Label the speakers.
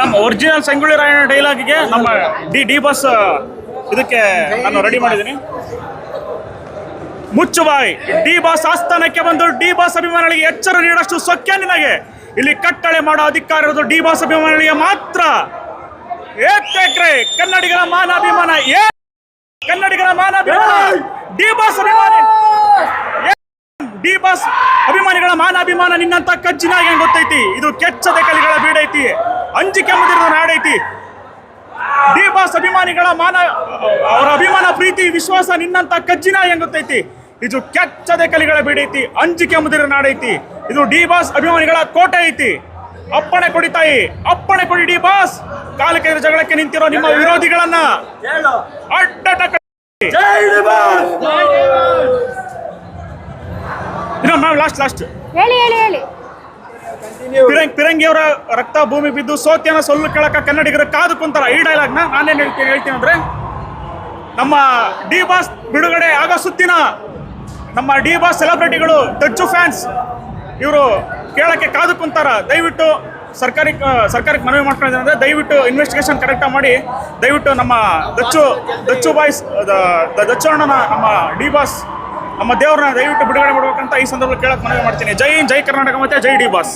Speaker 1: ನಮ್ಮ ಒರಿಜಿನಲ್ ಸಂಗೊಳ್ಳಿ ರಾಯಣ್ಣ ಡೈಲಾಗಿಗೆ ನಮ್ಮ D D boss ಇದಕ್ಕೆ ನಾನು ರೆಡಿ ಮಾಡಿದ್ದೀನಿ. ಮುಚ್ಚು ಬಾಯ್ ಡಿ ಬಸ್ ಆಸ್ಥಾನಕ್ಕೆ ಬಂದು ಡಿ ಬಸ್ ಅಭಿಮಾನಿಗಳಿಗೆ ಎಚ್ಚರ ನೀಡಷ್ಟು ಸೊಕ್ಕೆ ನಿನಗೆ. ಇಲ್ಲಿ ಕಟ್ಟಳೆ ಮಾಡೋ ಅಧಿಕಾರ ಇರೋದು ಡಿ ಬಸ್ ಅಭಿಮಾನಿಗಳಿಗೆ ಮಾತ್ರ. ಏಕ್ರೆ ಕನ್ನಡಿಗರ ಮಾನಾಭಿಮಾನ ಏ, ಕನ್ನಡಿಗರ ಮಾನಾಭಿಮಾನ ಡಿ ಬಸ್ ಅಭಿಮಾನಿ ಡಿ ಬಸ್ ಅಭಿಮಾನಿಗಳ ಮಾನ ಅಭಿಮಾನ ನಿನ್ನಂತ ಕಜ್ಜಿನಾಗಿ ಗೊತ್ತೈತಿ? ಇದು ಕೆಚ್ಚದ ಕಲಿಗಳ ಬೀಡೈತಿ. ಅಂಜಿಕೆ ಮುದಿರದ ನಾಡೈತಿ ಡಿ ಬಾಸ್ ಅಭಿಮಾನಿಗಳ ಮಾನ ಅವರ ಅಭಿಮಾನ ಪ್ರೀತಿ ವಿಶ್ವಾಸ ನಿನ್ನಂತ ಕಜ್ಜಿನ ಎಂಗುತ್ತೈತಿ ಇದು ಕೆಚ್ಚದೆ ಕಲಿಗಳ ಬೀಡೈತಿ ಅಂಜಿಕೆ ಮುದಿರ ನಾಡೈತಿ ಇದು ಡಿ ಬಾಸ್ ಅಭಿಮಾನಿಗಳ ಕೋಟೆ ಐತಿ. ಅಪ್ಪಣೆ ಕೊಡಿ ತಾಯಿ ಅಪ್ಪಣೆ ಕೊಡಿ ಡಿ ಬಾಸ್ ಕಾಲಕ್ಕೆ ಜಗಳಕ್ಕೆ ನಿಂತಿರೋ ನಿಮ್ಮ ವಿರೋಧಿಗಳನ್ನ ಅಡ್ಡ ನಾವು ಲಾಸ್ಟ್ ಲಾಸ್ಟ್
Speaker 2: ಹೇಳಿ ಹೇಳಿ ಹೇಳಿ.
Speaker 1: ಪಿರಂಗ್, ಪಿರಂಗಿಯವರ ರಕ್ತ ಭೂಮಿ ಬಿದ್ದು ಸೋತಿಯನ್ನ ಸೊಲ್ಲು ಕೇಳಕ ಕನ್ನಡಿಗರು ಕಾದು ಕುಂತಾರ ಈ ಡೈಲಾಗ್ನ ನಾನೇನು ಹೇಳ್ತೀನಿ ಹೇಳ್ತೀನಿ ಅಂದ್ರೆ, ನಮ್ಮ ಡಿ ಬಾಸ್ ಬಿಡುಗಡೆ ಆಗೋ ಸುತ್ತಿನ ನಮ್ಮ ಡಿ ಬಾಸ್ ಸೆಲೆಬ್ರಿಟಿಗಳು ಡಚ್ಚು ಫ್ಯಾನ್ಸ್ ಇವರು ಕೇಳಕ್ಕೆ ಕಾದು ಕುಂತಾರ. ದಯವಿಟ್ಟು ಸರ್ಕಾರಿ ಸರ್ಕಾರಕ್ಕೆ ಮನವಿ ಮಾಡ್ಕೊಂಡಿದ್ದಾರೆ ಅಂದ್ರೆ ದಯವಿಟ್ಟು ಇನ್ವೆಸ್ಟಿಗೇಷನ್ ಕರೆಕ್ಟಾಗಿ ಮಾಡಿ. ದಯವಿಟ್ಟು ನಮ್ಮ ದಚ್ಚು ದಚ್ಚು ಬಾಯ್ಸ್ ದಚ್ಚು ಅಣ್ಣನ ನಮ್ಮ ಡಿ ಬಾಸ್ ನಮ್ಮ ದೇವರನ್ನ ದಯವಿಟ್ಟು ಬಿಡುಗಡೆ ಮಾಡಬೇಕಂತ ಈ ಸಂದರ್ಭದಲ್ಲಿ ಕೇಳಕ್ಕೆ ಮನವಿ ಮಾಡ್ತೀನಿ. ಜೈ ಜೈ ಕರ್ನಾಟಕ ಮತ್ತೆ ಜೈ ಡಿ ಬಾಸ್.